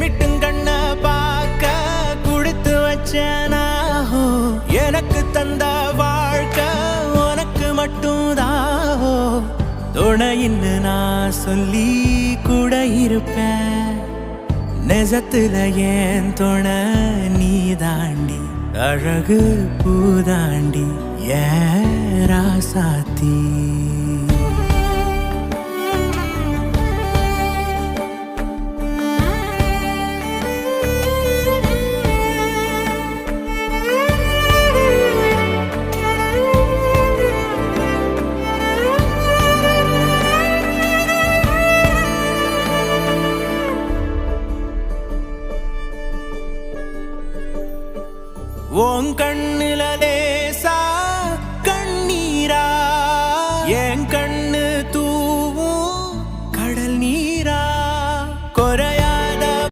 சிமிட்டும் கண்ண பார்க்க குடுத்து வச்சனாஹோ எனக்கு தந்த வாழ்க்கை உனக்கு மட்டும் தாஹோ துணையின்னு நான் சொல்லி கூட இருப்பேன். நெசத்துல ஏன் துணை நீ தாண்டி அழகு பூதாண்டி ஏ ராசாத்தி? உன் கண்ணில லேசா கண்ணீரா? என் கண்